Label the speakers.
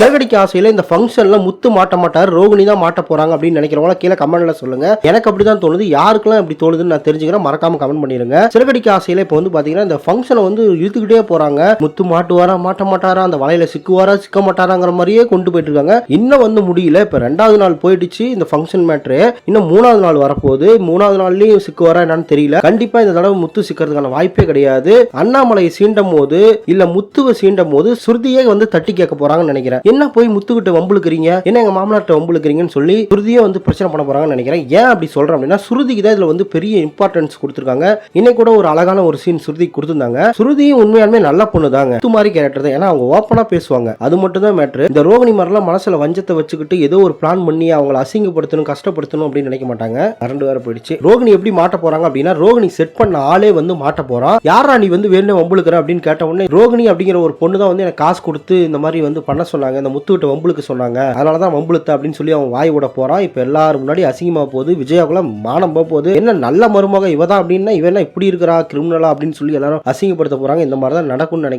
Speaker 1: சிறகடிக்க ஆசையில இந்த ஃபங்க்ஷன்ல முத்து மாட்ட மாட்டாரு ரோகிணி தான் மாட்ட போறாங்க அப்படின்னு நினைக்கிறவங்கள கீழே கமெண்ட்ல சொல்லுங்க. எனக்கு அப்படிதான் தோணுது. யாருக்கெல்லாம் இப்படி தோணுதுன்னு நான் தெரிஞ்சுக்கிறேன். மறக்காம கமெண்ட் பண்ணிருங்க. சிறகடிக்க ஆசையில இப்போ வந்து பாத்தீங்கன்னா இந்த ஃபங்க்ஷனை வந்து இழுத்துக்கிட்டே போறாங்க. முத்து மாட்டுவாரா மாட்ட மாட்டாரா அந்த வலையில சிக்குவாரா சிக்க மாட்டாராங்கிற மாதிரியே கொண்டு போயிட்டு இருக்காங்க. இன்னும் வந்து முடியல. இப்ப ரெண்டாவது நாள் போயிடுச்சு இந்த ஃபங்க்ஷன் மேட்ரு இன்னும் மூணாவது நாள் வரப்போகுது. மூணாவது நாள்லயும் சிக்குவாரா என்னன்னு தெரியல. கண்டிப்பா இந்த தடவை முத்து சிக்கிறதுக்கான வாய்ப்பே கிடையாது. அண்ணாமலையை சீண்டும் போது இல்ல முத்துவை சீண்டும் போது சுருதியே வந்து தட்டி கேட்க போறாங்கன்னு நினைக்கிறேன். என்ன போய் முத்துக்கிட்ட வம்புழுக்கிறீங்க? என்ன எங்க மாமனார்ட்ட வம்புழுக்கிறீங்கன்னு சொல்லி சுருதியே வந்து பிரச்சனை பண்ண போறாங்கன்னு நினைக்கிறேன். ஏன் அப்படி சொல்றேன் அப்படின்னா சுருதிக்கு தான் இதுல வந்து பெரிய இம்பார்ட்டன்ஸ் கொடுத்துருக்காங்க. இன்னைக்கு கூட ஒரு அழகான ஒரு சீன் சுருதி கொடுத்துருந்தாங்க. சுருதியும் உண்மையாலுமே நல்ல பொண்ணு தாங்க. முத்து மாதிரி கேரக்டர் தான். ஏன்னா அவங்க ஓப்பனா பேசுவாங்க. அது மட்டும் தான் மேட்ரு இந்த ரோகிணி மாதிரிலாம் மனசுல வஞ்சத்தை வச்சுக்கிட்டு ஏதோ ஒரு பிளான் பண்ணி அவங்கள அசிங்கப்படுத்தணும் கஷ்டப்படுத்தணும் அப்படின்னு நினைக்க மாட்டாங்க. கரண்ட் வேற போயிடுச்சு. ரோகிணி எப்படி மாட்ட போறாங்க அப்படின்னா ரோகிணி செட் பண்ண ஆளே வந்து மாட்ட போறான் யாரா நீ வந்து வேணும் வம்புழுக்கிற அப்படின்னு கேட்ட உடனே ரோகிணி அப்படிங்கிற ஒரு பொண்ணு தான் வந்து எனக்கு காசு கொடுத்து இந்த மாதிரி வந்து பண்ண சொன்னாங்க. இந்த முத்துக்கிட்ட வம்புளுக்கு சொன்னாங்க. அதனால தான் வம்புழுத்த அப்படின்னு சொல்லி அவன் வாய் விட போறான். இப்போ எல்லாரும் முன்னாடி அசிங்கமா போகுது. விஜயாக்குள்ள மானம் போக போகுது. என்ன நல்ல மருமக இவ தான் அப்படின்னா இவன் இப்படி இருக்கிறா கிரிமினலா அப்படின்னு சொல்லி எல்லாரும் அசிங்கப்படுத்த போறாங்க. இந்த மாதிரி தான் நடக்கும்னு நினைக்கிறேன்.